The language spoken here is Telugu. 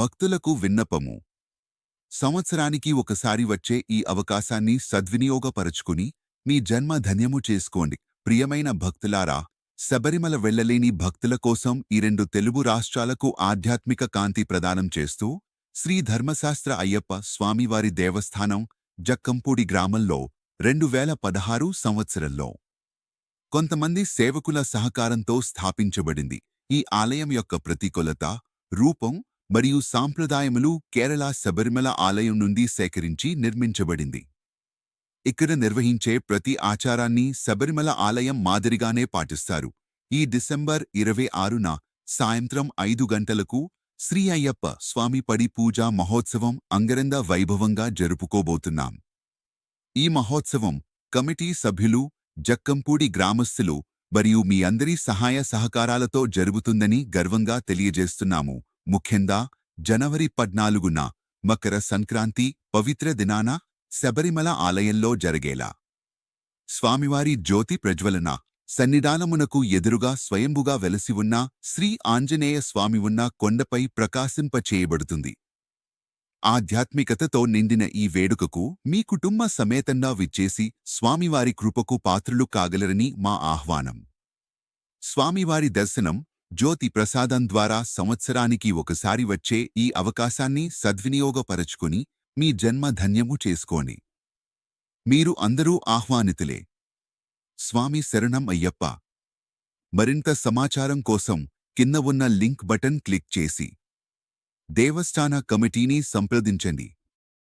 భక్తులకు విన్నపము. సంవత్సరానికి ఒకసారి వచ్చే ఈ అవకాశాన్ని సద్వినియోగపరచుకుని మీ జన్మ ధన్యము చేసుకోండి. ప్రియమైన భక్తులారా శబరిమల వెళ్ళలేని భక్తుల కోసం ఈ రెండు తెలుగు రాష్ట్రాలకు ఆధ్యాత్మిక కాంతి ప్రదానం చేస్తూ శ్రీ ధర్మశాస్త్ర అయ్యప్ప స్వామివారి దేవస్థానం జక్కంపూడి గ్రామంలో రెండు వేల పదహారు సంవత్సరంలో. కొంతమంది సేవకుల సహకారంతో స్థాపించబడింది. ఈ ఆలయం యొక్క ప్రతికూలత రూపం మరియు సాంప్రదాయములు కేరళ శబరిమల ఆలయం నుండి సేకరించి నిర్మించబడింది. ఇక్కడ నిర్వహించే ప్రతి ఆచారాన్ని శబరిమల ఆలయం మాదిరిగానే పాటిస్తారు. ఈ డిసెంబర్ ఇరవై ఆరున సాయంత్రం ఐదు గంటలకు శ్రీ అయ్యప్ప స్వామి పడి పూజా మహోత్సవం అంగరంగ వైభవంగా జరుపుకోబోతున్నాం. ఈ మహోత్సవం కమిటీ సభ్యులు జక్కంపూడి గ్రామస్తులు మరియు మీ అందరి సహాయ సహకారాలతో జరుగుతుందని గర్వంగా తెలియజేస్తున్నాము. ముఖ్యంగా జనవరి పద్నాలుగున మకర సంక్రాంతి పవిత్ర దినాన శబరిమల ఆలయంలో జరిగేలా. స్వామివారి జ్యోతి ప్రజ్వలన సన్నిధానమునకు ఎదురుగా స్వయంభుగా వెలసి ఉన్న శ్రీ ఆంజనేయ స్వామి ఉన్న కొండపై ప్రకాశింపచేయబడుతుంది. ఆధ్యాత్మికతతో నిండిన ఈ వేడుకకు మీ కుటుంబ సమేతంగా విచ్చేసి స్వామివారి కృపకు పాత్రులు కాగలరని మా ఆహ్వానం. స్వామివారి దర్శనం జ్యోతి ప్రసాదం ద్వారా సంవత్సరానికి ఒకసారి వచ్చే ఈ అవకాశాన్ని సద్వినియోగపరచుకుని మీ జన్మ ధన్యము చేసుకోండి. మీరు అందరూ ఆహ్వానితులే. స్వామి శరణం అయ్యప్ప. మరింత సమాచారం కోసం కింద ఉన్న లింక్ బటన్ క్లిక్ చేసి దేవస్థాన కమిటీని సంప్రదించండి.